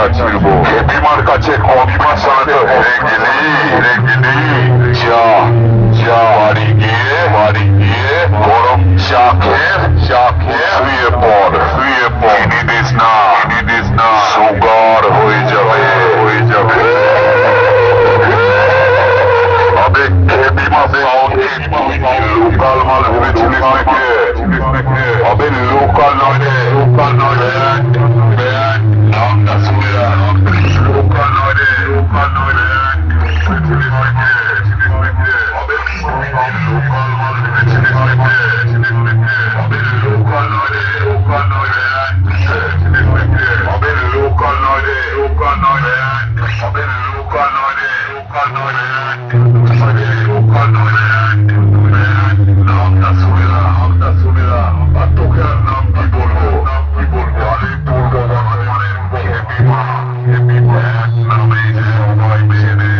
মার্কা ছিড়ব হেভি মার্কা চেক অভিমান গেলি হেরে গেলি যা যা বাড়ি গিয়ে বাড়ি গিয়ে গরম চা খেয়ে চা খেয়ে শুয়ে পড় শুয়ে পড়। কিনি না। কিনি না। সুগার হয়ে যাবে। হয়ে যাবে। লোকাল মাল ভেবেছিলিস নাকি? লোকাল নয় লোকাল নয় Thank you. Now I man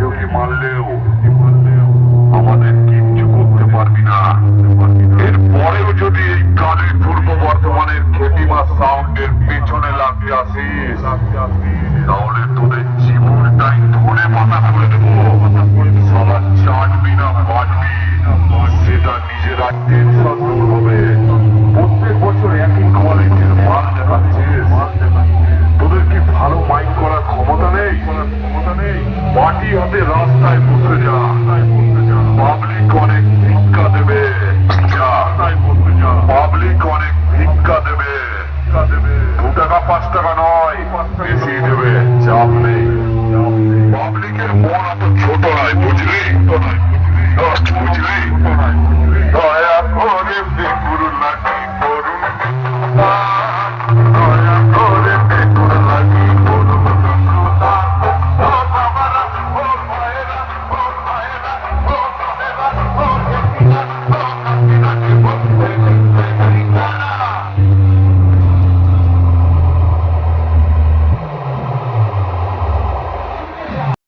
যোগী মারলেও আমাদের কিচ্ছু করতে পারবি না। এরপরেও যদি এই কালের পূর্ব বর্ধমানের খেটিমা সাউন্ডের পেছনে লাগতে আসিস, তাহলে তোদের টাকা পাঁচ টাকা নয়। বেশি দেবে চাপ নেই।